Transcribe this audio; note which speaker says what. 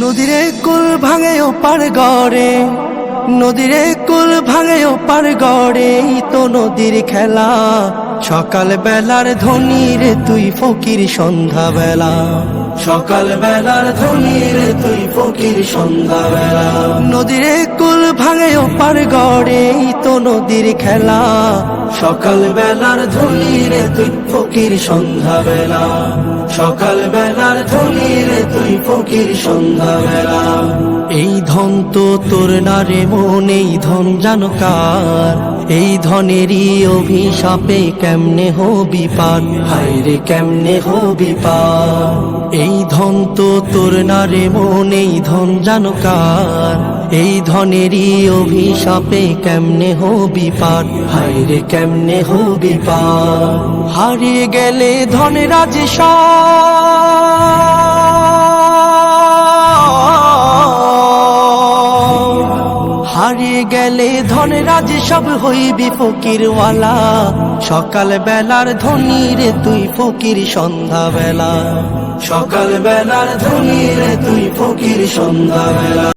Speaker 1: নদীরে কুল ভাঙে ওপার গড়ে। নদীরে কুল ভাঙে ওপার গড়ে তো নদীর খেলা। সকাল বেলার ধনির তুই ফকির সন্ধ্যা বেলা সকাল বেলার ধনির তুই ফকির সন্ধ্যা বেলা নদীরে কুল ভাঙে ওপার গড়ে তো নদীর খেলা। সকাল বেলার ধনির তুই ফকির সন্ধ্যা বেলা সকাল বেলার ধনির তুই ফকির সন্ধ্যা বেলা এই ধন তো তোর না রে মন, এই ধন জানো কার? এই ধনেরই অভিশাপে কেমনে হবি পার? হায় রে কেমনে হবি পার? এই ধন তো তোর না রে মন, এই ধন জানো কার? এই ধনেরই অভিশাপে কেমনে হবি পার? হায় রে কেমনে হবি পার? হারিয়ে গেলে ধনেরাজ সব হারিয়ে গেলে ধনরাজ সব হইবি ফকিরওয়ালা। সকাল বেলার ধনী রে তুই ফকির সন্ধ্যা বেলা সকাল বেলার ধনী রে তুই ফকির সন্ধ্যা বেলা